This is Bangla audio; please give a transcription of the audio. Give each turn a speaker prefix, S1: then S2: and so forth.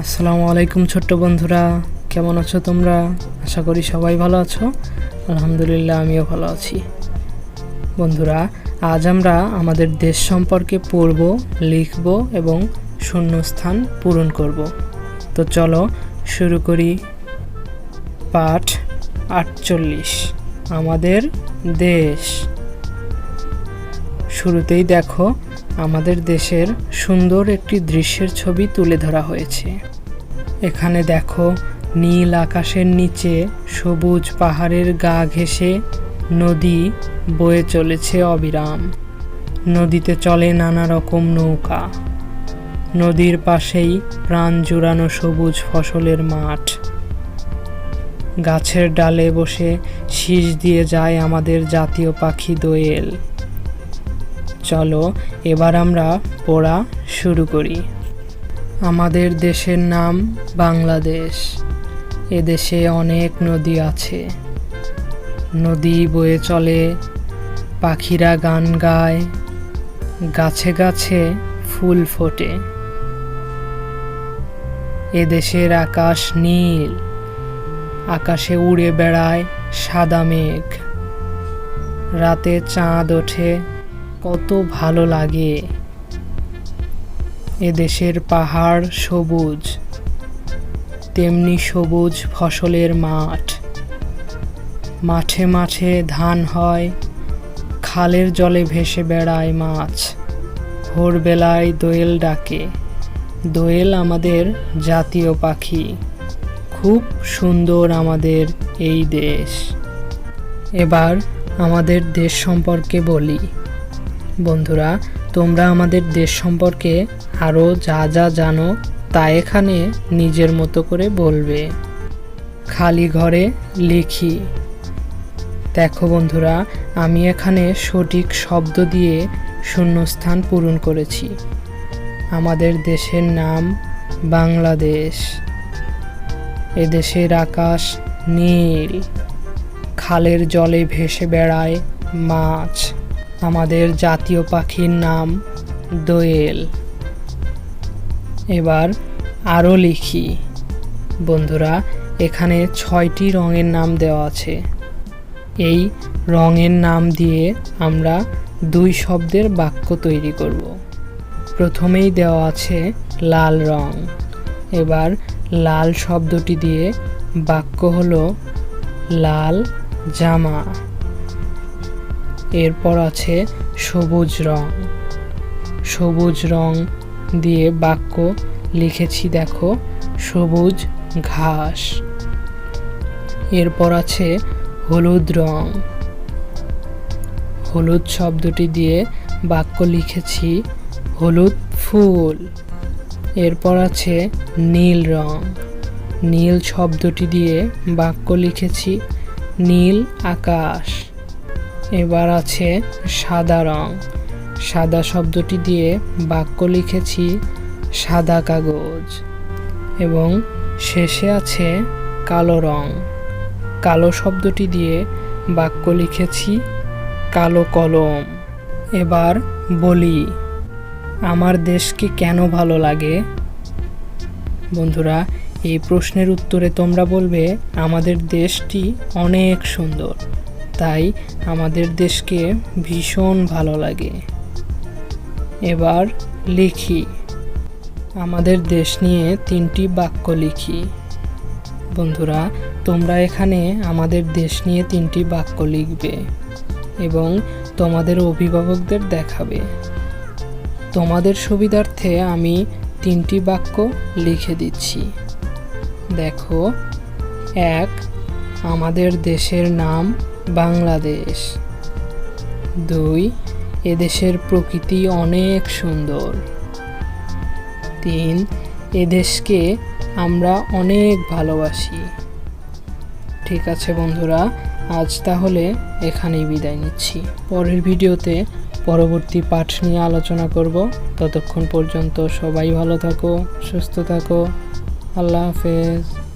S1: আসসালামু আলাইকুম ছোট্ট বন্ধুরা, কেমন আছো তোমরা? আশা করি সবাই ভালো আছো। আলহামদুলিল্লাহ, আমিও ভালো আছি। বন্ধুরা, আজ আমরা আমাদের দেশ সম্পর্কে পড়ব, লিখব এবং শূন্যস্থান পূরণ করব। তো চলো, শুরু করি পাঠ আটচল্লিশ। আমাদের দেশ। শুরুতেই দেখো আমাদের দেশের সুন্দর একটি দৃশ্যের ছবি তুলে ধরা হয়েছে। এখানে দেখো, নীল আকাশের নিচে সবুজ পাহাড়ের গা ঘেঁষে নদী বয়ে চলেছে অবিরাম। নদীতে চলে নানা রকম নৌকা। নদীর পাশেই প্রাণ জুড়ানো সবুজ ফসলের মাঠ। গাছের ডালে বসে শীষ দিয়ে যায় আমাদের জাতীয় পাখি দোয়েল। চলো, এবার আমরা পড়া শুরু করি। আমাদের দেশের নাম বাংলাদেশ। এদেশে অনেক নদী আছে। নদী বয়ে চলে, পাখিরা গান গায়, গাছে গাছে ফুল ফোটে। এদেশের আকাশ নীল, আকাশে উড়ে বেড়ায় সাদা মেঘ। রাতে চাঁদ ওঠে কত ভালো লাগে। এদেশের পাহাড় সবুজ, তেমনি সবুজ ফসলের মাঠ। মাঠে মাঠে ধান হয়, খালের জলে ভেসে বেড়ায় মাছ। ভোরবেলায় দোয়েল ডাকে, দোয়েল আমাদের জাতীয় পাখি। খুব সুন্দর আমাদের এই দেশ। এবার আমাদের দেশ সম্পর্কে বলি। বন্ধুরা, তোমরা আমাদের দেশ সম্পর্কে আরও যা যা জানো তা এখানে নিজের মতো করে বলবে। খালি ঘরে লিখি। দেখো বন্ধুরা, আমি এখানে সঠিক শব্দ দিয়ে শূন্যস্থান পূরণ করেছি। আমাদের দেশের নাম বাংলাদেশ। এদেশের আকাশ নীল। খালের জলে ভেসে বেড়ায় মাছ। আমাদের জাতীয় পাখির নাম দোয়েল। এবার আরও লিখি। বন্ধুরা, এখানে ছয়টি রঙের নাম দেওয়া আছে। এই রঙের নাম দিয়ে আমরা দুই শব্দের বাক্য তৈরি করব। প্রথমেই দেওয়া আছে লাল রং। এবার লাল শব্দটি দিয়ে বাক্য হলো লাল জামা। এরপর আছে সবুজ রং। সবুজ রং দিয়ে বাক্য লিখেছি, দেখো, সবুজ ঘাস। এরপর আছে হলুদ রং। হলুদ শব্দটি দিয়ে বাক্য লিখেছি, হলুদ ফুল। এরপর আছে নীল রং। নীল শব্দটি দিয়ে বাক্য লিখেছি, নীল আকাশ। এবার আছে সাদা রং। সাদা শব্দটি দিয়ে বাক্য লিখেছি, সাদা কাগজ। এবং শেষে আছে কালো রং। কালো শব্দটি দিয়ে বাক্য লিখেছি, কালো কলম। এবার বলি, আমার দেশকে কেন ভালো লাগে? বন্ধুরা, এই প্রশ্নের উত্তরে তোমরা বলবে, আমাদের দেশটি অনেক সুন্দর। তাই আমাদের দেশকে ভীষণ ভালো লাগে। এবার লিখি। আমাদের দেশ নিয়ে তিনটি বাক্য লিখি। বন্ধুরা, তোমরা এখানে আমাদের দেশ নিয়ে তিনটি বাক্য লিখবে এবং তোমাদের অভিভাবকদের দেখাবে। তোমাদের সুবিধার্থে আমি তিনটি বাক্য লিখে দিচ্ছি। দেখো, এক, আমাদের দেশের নাম বাংলাদেশ। দুই, এদেশের প্রকৃতি অনেক সুন্দর। তিন, এদেশকে আমরা অনেক ভালোবাসি। ঠিক আছে বন্ধুরা, আজ তাহলে এখানেই বিদায় নিচ্ছি। পরের ভিডিওতে পরবর্তী পাঠ নিয়ে আলোচনা করব। ততক্ষণ পর্যন্ত সবাই ভালো থাকো, সুস্থ থাকো। আল্লাহ হাফেজ।